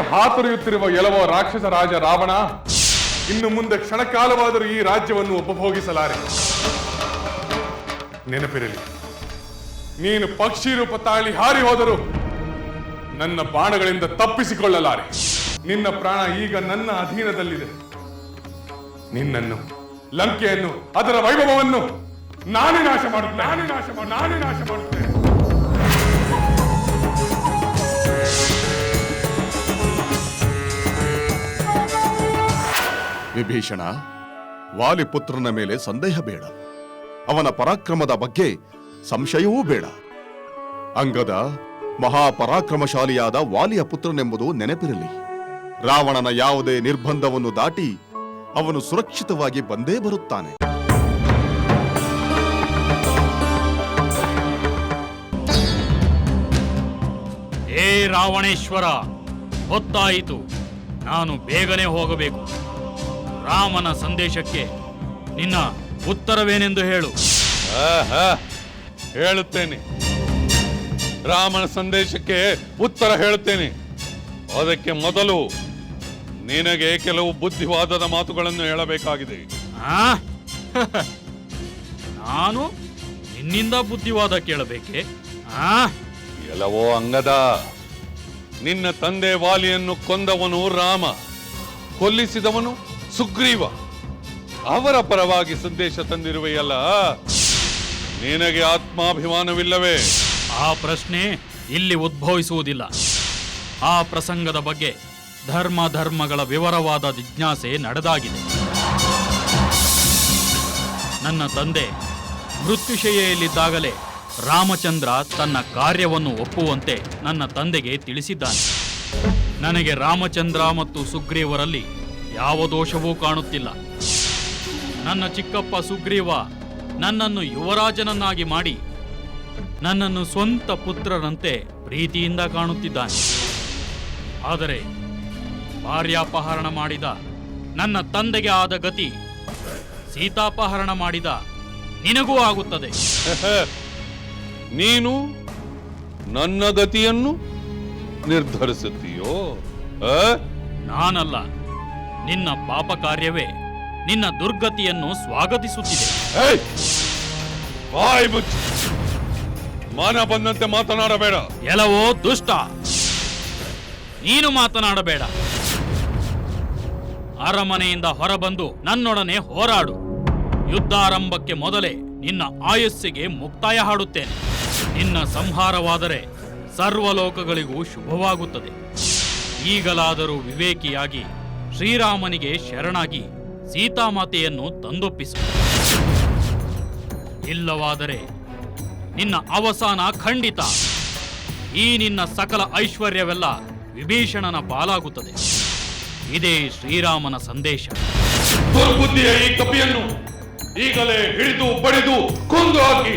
ಮರಣಕ್ಕೆ ಹಾತೊರೆಯುತ್ತಿರುವ ಎಲವ ರಾಕ್ಷಸ ರಾಜ ರಾವಣ, ಇನ್ನು ಮುಂದೆ ಕ್ಷಣಕಾಲವಾದರೂ ಈ ರಾಜ್ಯವನ್ನು ಉಪಭೋಗಿಸಲಾರೆ. ನೆನಪಿರಲಿ, ನೀನು ಪಕ್ಷಿ ರೂಪ ತಾಳಿ ಹಾರಿ ಹೋದರೂ ನನ್ನ ಬಾಣಗಳಿಂದ ತಪ್ಪಿಸಿಕೊಳ್ಳಲಾರೆ. ನಿನ್ನ ಪ್ರಾಣ ಈಗ ನನ್ನ ಅಧೀನದಲ್ಲಿದೆ. ನಿನ್ನನ್ನು, ಲಂಕೆಯನ್ನು, ಅದರ ವೈಭವವನ್ನು ನಾನೇ ನಾಶ ಮಾಡುತ್ತೇನೆ. ನಾನೇ ನಾಶ ನಾನೇ ನಾಶ ಮಾಡುತ್ತೇನೆ. ವಿಭೀಷಣ, ವಾಲಿಪುತ್ರನ ಮೇಲೆ ಸಂದೇಹ ಬೇಡ. ಅವನ ಪರಾಕ್ರಮದ ಬಗ್ಗೆ ಸಂಶಯವೂ ಬೇಡ. ಅಂಗದ ಮಹಾಪರಾಕ್ರಮಶಾಲಿಯಾದ ವಾಲಿಯ ಪುತ್ರನೆಂಬುದು ನೆನಪಿರಲಿ. ರಾವಣನ ಯಾವುದೇ ನಿರ್ಬಂಧವನ್ನು ದಾಟಿ ಅವನು ಸುರಕ್ಷಿತವಾಗಿ ಬಂದೇ ಬರುತ್ತಾನೆ. ಏ ರಾವಣೇಶ್ವರ, ಹೊತ್ತಾಯಿತು. ನಾನು ಬೇಗನೆ ಹೋಗಬೇಕು. ರಾಮನ ಸಂದೇಶಕ್ಕೆ ನಿನ್ನ ಉತ್ತರವೇನೆಂದು ಹೇಳು. ಆಹಾ, ಹೇಳುತ್ತೇನೆ. ರಾಮನ ಸಂದೇಶಕ್ಕೆ ಉತ್ತರ ಹೇಳುತ್ತೇನೆ. ಅದಕ್ಕೆ ಮೊದಲು ನಿನಗೆ ಕೆಲವು ಬುದ್ಧಿವಾದದ ಮಾತುಗಳನ್ನು ಹೇಳಬೇಕಾಗಿದೆ. ಆ? ನಾನು ನಿನ್ನಿಂದ ಬುದ್ಧಿವಾದ ಕೇಳಬೇಕೆ? ಆ? ಎಲ್ಲವೋ ಅಂಗದ. ನಿನ್ನ ತಂದೆ ವಾಲಿಯನ್ನು ಕೊಂದವನು ರಾಮ. ಕೊಲ್ಲಿಸಿದವನು ಸುಗ್ರೀವ, ಅವರ ಪರವಾಗಿ ಸಂದೇಶ ತಂದಿರುವೆಯಲ್ಲ? ನಿನಗೆ ಆತ್ಮಾಭಿಮಾನವಿಲ್ಲವೇ? ಆ ಪ್ರಶ್ನೆ ಇಲ್ಲಿ ಉದ್ಭವಿಸುವುದಿಲ್ಲ. ಆ ಪ್ರಸಂಗದ ಬಗ್ಗೆ ಧರ್ಮ ಧರ್ಮಗಳ ವಿವರವಾದ ಜಿಜ್ಞಾಸೆ ನಡೆದಾಗಿದೆ. ನನ್ನ ತಂದೆ ಮೃತ್ಯುಶಯಲ್ಲಿದ್ದಾಗಲೇ ರಾಮಚಂದ್ರ ತನ್ನ ಕಾರ್ಯವನ್ನು ಒಪ್ಪುವಂತೆ ನನ್ನ ತಂದೆಗೆ ತಿಳಿಸಿದ್ದಾನೆ. ನನಗೆ ರಾಮಚಂದ್ರ ಮತ್ತು ಸುಗ್ರೀವರಲ್ಲಿ ಯಾವ ದೋಷವೂ ಕಾಣುತ್ತಿಲ್ಲ. ನನ್ನ ಚಿಕ್ಕಪ್ಪ ಸುಗ್ರೀವ ನನ್ನನ್ನು ಯುವರಾಜನನ್ನಾಗಿ ಮಾಡಿ ನನ್ನನ್ನು ಸ್ವಂತ ಪುತ್ರರಂತೆ ಪ್ರೀತಿಯಿಂದ ಕಾಣುತ್ತಿದ್ದಾನೆ. ಆದರೆ ಭಾರ್ಯಾಪಹರಣ ಮಾಡಿದ ನನ್ನ ತಂದೆಗೆ ಆದ ಗತಿ ಸೀತಾಪಹರಣ ಮಾಡಿದ ನಿನಗೂ ಆಗುತ್ತದೆ. ನೀನು ನನ್ನ ಗತಿಯನ್ನು ನಿರ್ಧರಿಸುತ್ತೀಯೋ? ನಾನಲ್ಲ. ನಿನ್ನ ಪಾಪ ಕಾರ್ಯವೇ ನಿನ್ನ ದುರ್ಗತಿಯನ್ನು ಸ್ವಾಗತಿಸುತ್ತಿದೆ. ಮಾನ ಬಂದಂತೆ ಮಾತನಾಡಬೇಡ. ಎಲ್ಲವೋ ದುಷ್ಟ. ನೀನು ಮಾತನಾಡಬೇಡ. ಅರಮನೆಯಿಂದ ಹೊರಬಂದು ನನ್ನೊಡನೆ ಹೋರಾಡು. ಯುದ್ಧಾರಂಭಕ್ಕೆ ಮೊದಲೇ ನಿನ್ನ ಆಯಸ್ಸಿಗೆ ಮುಕ್ತಾಯ ಹಾಡುತ್ತೇನೆ. ನಿನ್ನ ಸಂಹಾರವಾದರೆ ಸರ್ವಲೋಕಗಳಿಗೂ ಶುಭವಾಗುತ್ತದೆ. ಈಗಲಾದರೂ ವಿವೇಕಿಯಾಗಿ ಶ್ರೀರಾಮನಿಗೆ ಶರಣಾಗಿ ಸೀತಾಮಾತೆಯನ್ನು ತಂದೊಪ್ಪಿಸು. ಇಲ್ಲವಾದರೆ ನಿನ್ನ ಅವಸಾನ ಖಂಡಿತ. ಈ ನಿನ್ನ ಸಕಲ ಐಶ್ವರ್ಯವೆಲ್ಲ ವಿಭೀಷಣನ ಪಾಲಾಗುತ್ತದೆ. ಇದೇ ಶ್ರೀರಾಮನ ಸಂದೇಶ. ಈ ಕಪಿಯನ್ನು ಈಗಲೇ ಹಿಡಿದು ಬಡಿದು ಕೊಂದು ಹಾಕಿ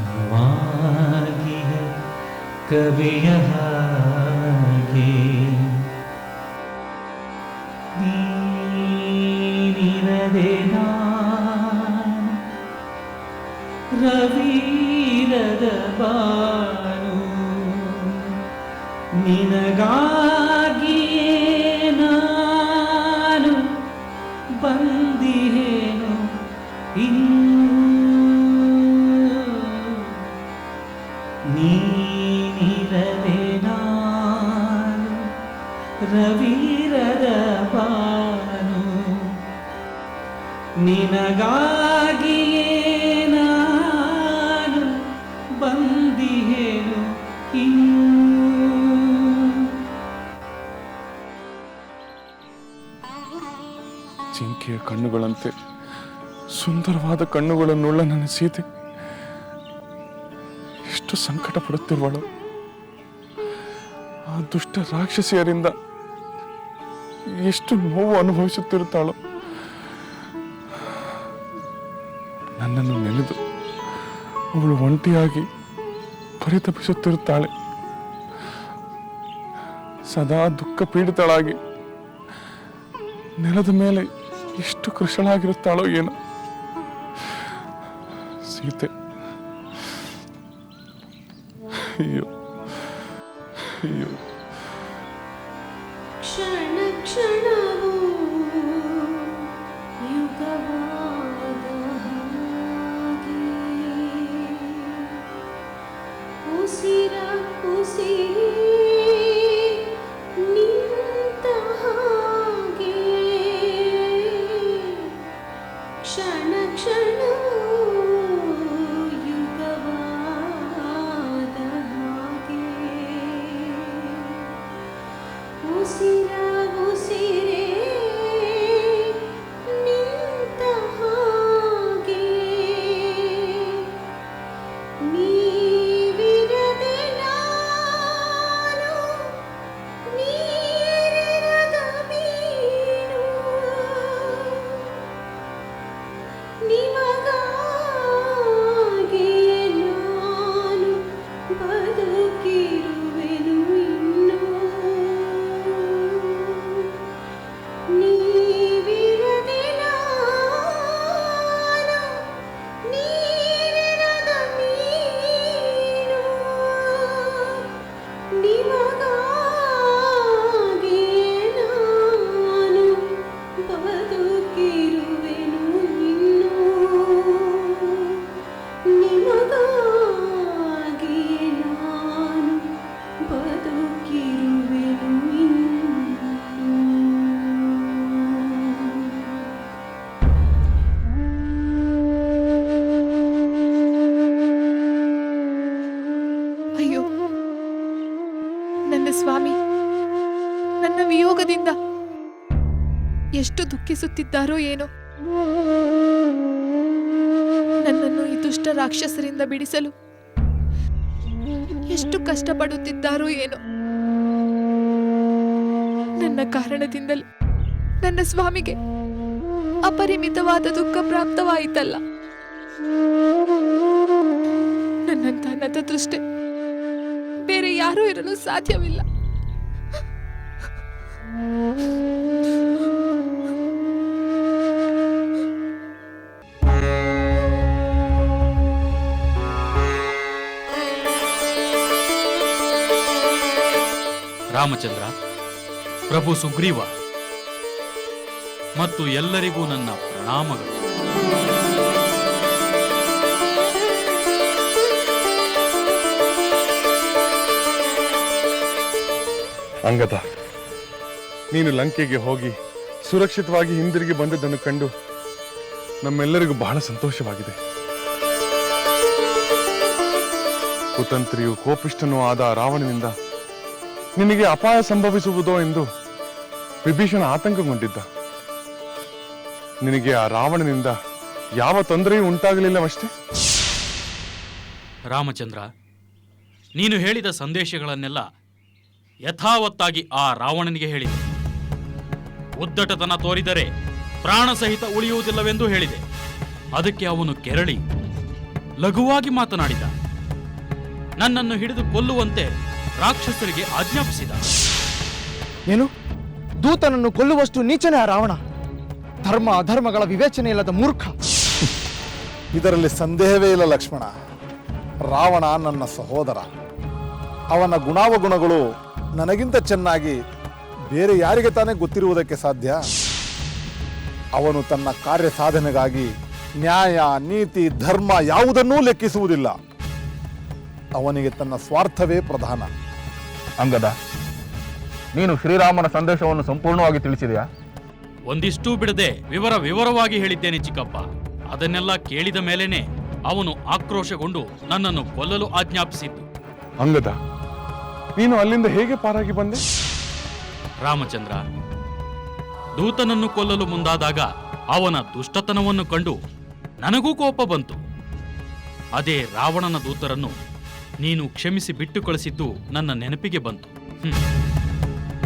ಕವಿಯ ಹಾಗೆ. ನೀನಿರದೆ ನಾನು ರವೀರದ ಬಾನು. ನಿನಗಾಗಿಯೇ ನಿನಗಾಗಿಯೇ ನಾನು ಬಂದಿಹೇನು ಇನ್ನು. ಜಿಂಕೆಯ ಕಣ್ಣುಗಳಂತೆ, ಸುಂದರವಾದ ಕಣ್ಣುಗಳನ್ನುಳ್ಳ ನನ್ನ ಸೀತೆ. ಸಂಕಟ ಪಡುತ್ತಿರುವಳು ಆ ದುಷ್ಟ ರಾಕ್ಷಸಿಯರಿಂದ ಎಷ್ಟು ನೋವು ಅನುಭವಿಸುತ್ತಿರುತ್ತಾಳೋ. ಅವಳು ಒಂಟಿಯಾಗಿ ಪರಿತಪಿಸುತ್ತಿರುತ್ತಾಳೆ. ಸದಾ ದುಃಖ ಪೀಡಿತಳಾಗಿ ನೆಲದ ಮೇಲೆ ಎಷ್ಟು ಕೃಷಳಾಗಿರುತ್ತಾಳೋ ಏನೋ. ಸೀತೆ. ಅಯ್ಯೋ. ಅಯ್ಯೋ. ಸ್ವಾಮಿ, ನನ್ನ ವಿಯೋಗದಿಂದ ಎಷ್ಟು ದುಃಖಿಸುತ್ತಿದ್ದಾರೋ ಏನೋ. ನನ್ನನ್ನು ಈ ದುಷ್ಟ ರಾಕ್ಷಸರಿಂದ ಬಿಡಿಸಲು ಎಷ್ಟು ಕಷ್ಟಪಡುತ್ತಿದ್ದಾರೋ ಏನೋ. ನನ್ನ ಕಾರಣದಿಂದಲೇ ನನ್ನ ಸ್ವಾಮಿಗೆ ಅಪರಿಮಿತವಾದ ದುಃಖ ಪ್ರಾಪ್ತವಾಯಿತಲ್ಲ. ನನ್ನಂತ ನತದೃಷ್ಟೆ ಬೇರೆ ಯಾರೂ ಇರಲು ಸಾಧ್ಯವಿಲ್ಲ. ರಾಮಚಂದ್ರ ಪ್ರಭು ಸುಗ್ರೀವ ಮತ್ತು ಎಲ್ಲರಿಗೂ ನನ್ನ ಪ್ರಣಾಮಗಳು. ಅಂಗದ ನೀನು ಲಂಕೆಗೆ ಹೋಗಿ ಸುರಕ್ಷಿತವಾಗಿ ಹಿಂದಿರುಗಿ ಬಂದದ್ದನ್ನು ಕಂಡು ನಮ್ಮೆಲ್ಲರಿಗೂ ಬಹಳ ಸಂತೋಷವಾಗಿದೆ. ಕುತಂತ್ರಿಯು ಕೋಪಿಷ್ಟನೂ ಆದ ರಾವಣನಿಂದ ನಿನಗೆ ಅಪಾಯ ಸಂಭವಿಸುವುದೋ ಎಂದು ವಿಭೀಷಣ ಆತಂಕಗೊಂಡಿದ್ದ. ನಿನಗೆ ಆ ರಾವಣನಿಂದ ಯಾವ ತೊಂದರೆಯೂ ಉಂಟಾಗಲಿಲ್ಲವಷ್ಟೇ? ರಾಮಚಂದ್ರ, ನೀನು ಹೇಳಿದ ಸಂದೇಶಗಳನ್ನೆಲ್ಲ ಯಥಾವತ್ತಾಗಿ ಆ ರಾವಣನಿಗೆ ಹೇಳಿದೆ. ಉದ್ದಟತನ ತೋರಿದರೆ ಪ್ರಾಣ ಸಹಿತ ಉಳಿಯುವುದಿಲ್ಲವೆಂದು ಹೇಳಿದೆ. ಅದಕ್ಕೆ ಅವನು ಕೆರಳಿ ಲಘುವಾಗಿ ಮಾತನಾಡಿದ. ನನ್ನನ್ನು ಹಿಡಿದು ಕೊಲ್ಲುವಂತೆ ರಾಕ್ಷಸರಿಗೆ ಆಜ್ಞಾಪಿಸಿದ. ಏನು? ದೂತನನ್ನು ಕೊಲ್ಲುವಷ್ಟು ನೀಚನೆ ಆ ರಾವಣ? ಧರ್ಮ ಅಧರ್ಮಗಳ ವಿವೇಚನೆ ಇಲ್ಲದ ಮೂರ್ಖ. ಇದರಲ್ಲಿ ಸಂದೇಹವೇ ಇಲ್ಲ ಲಕ್ಷ್ಮಣ. ರಾವಣ ನನ್ನ ಸಹೋದರ. ಅವನ ಗುಣಾವಗುಣಗಳು ನನಗಿಂತ ಚೆನ್ನಾಗಿ ಬೇರೆ ಯಾರಿಗೆ ತಾನೇ ಗೊತ್ತಿರುವುದಕ್ಕೆ ಸಾಧ್ಯ? ಅವನು ತನ್ನ ಕಾರ್ಯ ಸಾಧನೆಗಾಗಿ ನ್ಯಾಯ ನೀತಿ ಧರ್ಮ ಯಾವುದನ್ನೂ ಲೆಕ್ಕಿಸುವುದಿಲ್ಲ. ಅವನಿಗೆ ತನ್ನ ಸ್ವಾರ್ಥವೇ ಪ್ರಧಾನ. ಅಂಗದ ನೀನು ಶ್ರೀರಾಮನ ಸಂದೇಶವನ್ನು ಸಂಪೂರ್ಣವಾಗಿ ತಿಳಿಸಿದೆಯಾ? ಒಂದಿಷ್ಟು ಬಿಡದೆ ವಿವರ ವಿವರವಾಗಿ ಹೇಳಿದ್ದೇನೆ ಚಿಕ್ಕಪ್ಪ. ಅದನ್ನೆಲ್ಲ ಕೇಳಿದ ಮೇಲೇನೆ ಅವನು ಆಕ್ರೋಶಗೊಂಡು ನನ್ನನ್ನು ಕೊಲ್ಲಲು ಆಜ್ಞಾಪಿಸಿದ್ದು. ಅಂಗದ ನೀನು ಅಲ್ಲಿಂದ ಹೇಗೆ ಪಾರಾಗಿ ಬಂದೆ? ರಾಮಚಂದ್ರ, ದೂತನನ್ನು ಕೊಲ್ಲಲು ಮುಂದಾದಾಗ ಅವನ ದುಷ್ಟತನವನ್ನು ಕಂಡು ನನಗೂ ಕೋಪ ಬಂತು. ಅದೇ ರಾವಣನ ದೂತರನ್ನು ನೀನು ಕ್ಷಮಿಸಿ ಬಿಟ್ಟು ಕಳಿಸಿದ್ದು ನನ್ನ ನೆನಪಿಗೆ ಬಂತು.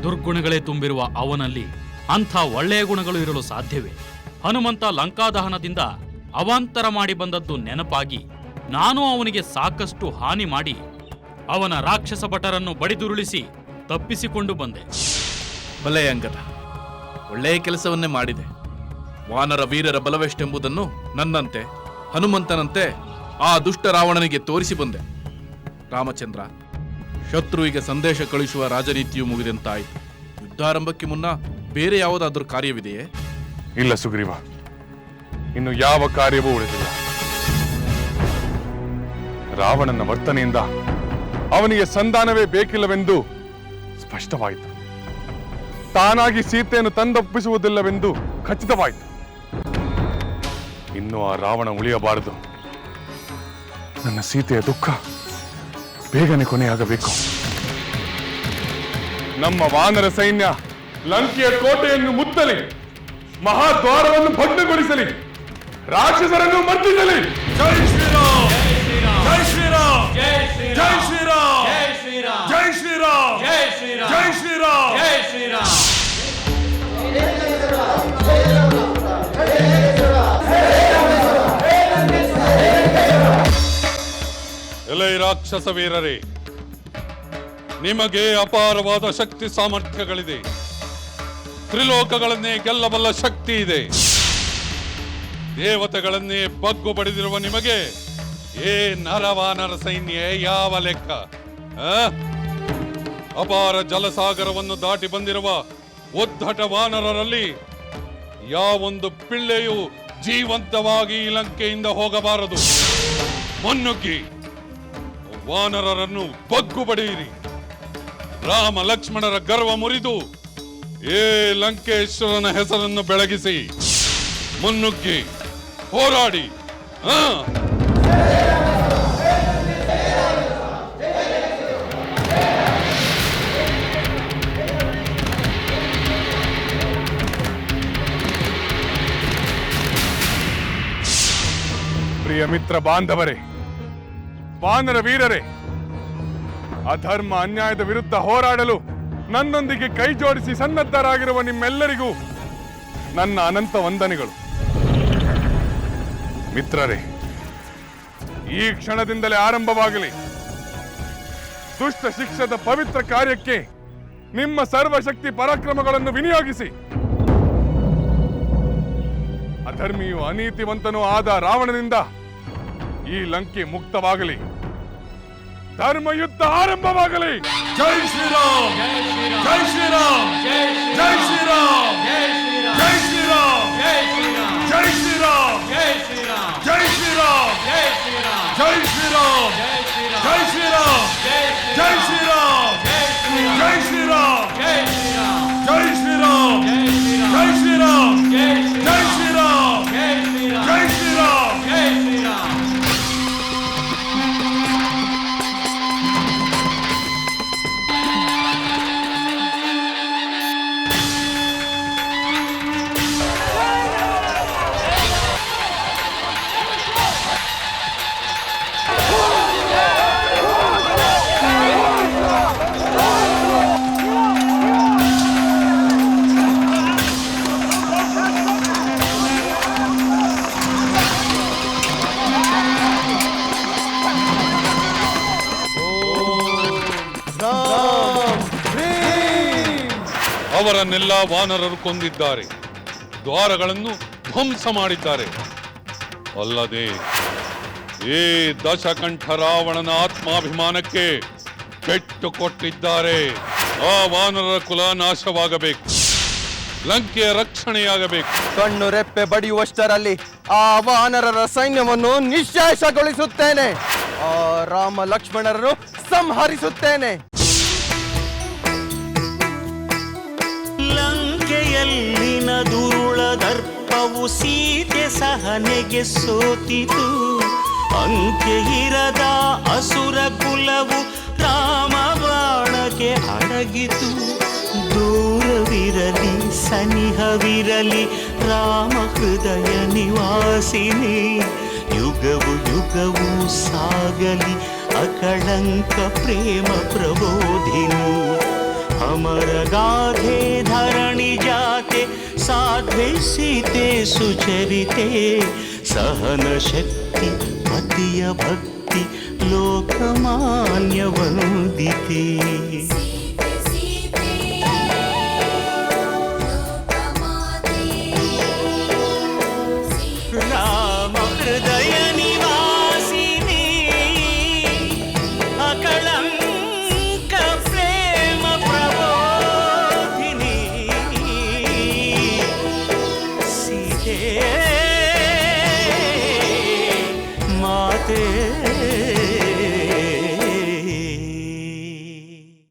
ದುರ್ಗುಣಗಳೇ ತುಂಬಿರುವ ಅವನಲ್ಲಿ ಅಂಥ ಒಳ್ಳೆಯ ಗುಣಗಳು ಇರಲು ಸಾಧ್ಯವೇ? ಹನುಮಂತ ಲಂಕಾದಹನದಿಂದ ಅವಾಂತರ ಮಾಡಿ ಬಂದದ್ದು ನೆನಪಾಗಿ ನಾನು ಅವನಿಗೆ ಸಾಕಷ್ಟು ಹಾನಿ ಮಾಡಿ ಅವನ ರಾಕ್ಷಸ ಭಟರನ್ನು ಬಡಿದುರುಳಿಸಿ ತಪ್ಪಿಸಿಕೊಂಡು ಬಂದೆ. ಬಲೆ ಅಂಗದ ಒಳ್ಳೆಯ ಕೆಲಸವನ್ನೇ ಮಾಡಿದೆ. ವಾನರ ವೀರರ ಬಲವೆಷ್ಟೆಂಬುದನ್ನು ನನ್ನಂತೆ ಹನುಮಂತನಂತೆ ಆ ದುಷ್ಟ ರಾವಣನಿಗೆ ತೋರಿಸಿ ಬಂದೆ. ರಾಮಚಂದ್ರ ಶತ್ರುವಿಗೆ ಸಂದೇಶ ಕಳುಹಿಸುವ ರಾಜನೀತಿಯು ಮುಗಿದಂತಾಯಿತು. ಯುದ್ಧಾರಂಭಕ್ಕೆ ಮುನ್ನ ಬೇರೆ ಯಾವುದಾದ್ರೂ ಕಾರ್ಯವಿದೆಯೇ? ಇಲ್ಲ ಸುಗ್ರೀವ. ಇನ್ನು ಯಾವ ಕಾರ್ಯವೂ ಉಳಿದಿಲ್ಲ. ರಾವಣನ ವರ್ತನೆಯಿಂದ ಅವನಿಗೆ ಸಂಧಾನವೇ ಬೇಕಿಲ್ಲವೆಂದು ಸ್ಪಷ್ಟವಾಯಿತು. ತಾನಾಗಿ ಸೀತೆಯನ್ನು ತಂದೊಪ್ಪಿಸುವುದಿಲ್ಲವೆಂದು ಖಚಿತವಾಯಿತು. ಇನ್ನು ಆ ರಾವಣ ಉಳಿಯಬಾರದು. ನನ್ನ ಸೀತೆಯ ದುಃಖ ಬೇಗನೆ ಕೊನೆಯಾಗಬೇಕು. ನಮ್ಮ ವಾನರ ಸೈನ್ಯ ಲಂಕೆಯ ಕೋಟೆಯನ್ನು ಮುತ್ತಲಿ, ಮಹಾದ್ವಾರವನ್ನು ಭಗ್ನಗೊಳಿಸಲಿ, ರಾಕ್ಷಸರನ್ನು ಮರ್ದಿಸಲಿ. ಎಲೈ ರಾಕ್ಷಸ ವೀರರೇ, ನಿಮಗೆ ಅಪಾರವಾದ ಶಕ್ತಿ ಸಾಮರ್ಥ್ಯಗಳಿದೆ. ತ್ರಿಲೋಕಗಳನ್ನೇ ಗೆಲ್ಲಬಲ್ಲ ಶಕ್ತಿ ಇದೆ. ದೇವತೆಗಳನ್ನೇ ಬಗ್ಗು ಪಡೆದಿರುವ ನಿಮಗೆ ಏ ನರವಾನರ ಸೈನ್ಯ ಯಾವ ಲೆಕ್ಕ? ಅಪಾರ ಜಲಸಾಗರವನ್ನು ದಾಟಿ ಬಂದಿರುವ ಉದ್ದಟ ವಾನರರಲ್ಲಿ ಯಾವೊಂದು ಪಿಳ್ಳೆಯು ಜೀವಂತವಾಗಿ ಲಂಕೆಯಿಂದ ಹೋಗಬಾರದು. ಮುನ್ನುಗ್ಗಿ. ವಾನರರನ್ನು ಬಗ್ಗು ಬಡಿಯಿರಿ ರಾಮ ಲಕ್ಷ್ಮಣರ ಗರ್ವ ಮುರಿದು ಏ ಲಂಕೇಶ್ವರನ ಹೆಸರನ್ನು ಬೆಳಗಿಸಿ ಮುನ್ನುಗ್ಗಿ ಹೋರಾಡಿ. ಪ್ರಿಯ ಮಿತ್ರ ಬಾಂಧವರೇ ವಾನರ ವೀರರೇ, ಅಧರ್ಮ ಅನ್ಯಾಯದ ವಿರುದ್ಧ ಹೋರಾಡಲು ನನ್ನೊಂದಿಗೆ ಕೈ ಜೋಡಿಸಿ ಸನ್ನದ್ಧರಾಗಿರುವ ನಿಮ್ಮೆಲ್ಲರಿಗೂ ನನ್ನ ಅನಂತ ವಂದನೆಗಳು. ಮಿತ್ರರೇ, ಈ ಕ್ಷಣದಿಂದಲೇ ಆರಂಭವಾಗಲಿ. ದುಷ್ಟ ಶಿಕ್ಷದ ಪವಿತ್ರ ಕಾರ್ಯಕ್ಕೆ ನಿಮ್ಮ ಸರ್ವಶಕ್ತಿ ಪರಾಕ್ರಮಗಳನ್ನು ವಿನಿಯೋಗಿಸಿ. ಅಧರ್ಮಿಯು ಅನೀತಿವಂತನೂ ಆದ ರಾವಣನಿಂದ ಈ ಲಂಕೆ ಮುಕ್ತವಾಗಲಿ. ధర్మయుద్ధ ఆరంభవాగలి జై శ్రీరామ్ జై శ్రీరామ్ జై శ్రీరామ్ జై శ్రీరామ్ జై శ్రీరామ్ జై శ్రీరామ్ ಅವರನ್ನೆಲ್ಲ ವಾನರರು ಕೊಂದಿದ್ದಾರೆ. ದ್ವಾರಗಳನ್ನು ಧ್ವಂಸ ಮಾಡಿದ್ದಾರೆ. ಅಲ್ಲದೆ ಈ ದಶಕಂಠ ರಾವಣನ ಆತ್ಮಾಭಿಮಾನಕ್ಕೆ ಪೆಟ್ಟು ಕೊಟ್ಟಿದ್ದಾರೆ. ಆ ವಾನರರ ಕುಲ ನಾಶವಾಗಬೇಕು. ಲಂಕೆಯ ರಕ್ಷಣೆಯಾಗಬೇಕು. ಕಣ್ಣು ರೆಪ್ಪೆ ಬಡಿಯುವಷ್ಟರಲ್ಲಿ ಆ ವಾನರರ ಸೈನ್ಯವನ್ನು ನಿಶ್ಶೇಷಗೊಳಿಸುತ್ತೇನೆ ಆ ರಾಮ ಲಕ್ಷ್ಮಣರನ್ನು ಸಂಹರಿಸುತ್ತೇನೆ. ಕೈಯಲ್ಲಿನ ದುರುಳ ದರ್ಪವು ಸೀತೆ ಸಹನೆಗೆ ಸೋತಿತು. ಅಂತ್ಯಹಿರದ ಅಸುರ ಕುಲವು ರಾಮ ಬಾಣಕ್ಕೆ ಅಡಗಿತು. ದೂರವಿರಲಿ, ಸನಿಹವಿರಲಿ, ರಾಮ ಹೃದಯ ನಿವಾಸಿನಿ. ಯುಗವು ಯುಗವು ಸಾಗಲಿ, ಅಕಳಂಕ ಪ್ರೇಮ ಪ್ರಬೋಧಿನಿ. अमर गाधे धरणी जाते साधे सीते सुचरिते सहन शक्ति पतिय भक्ति लोकमान्य वंदिते।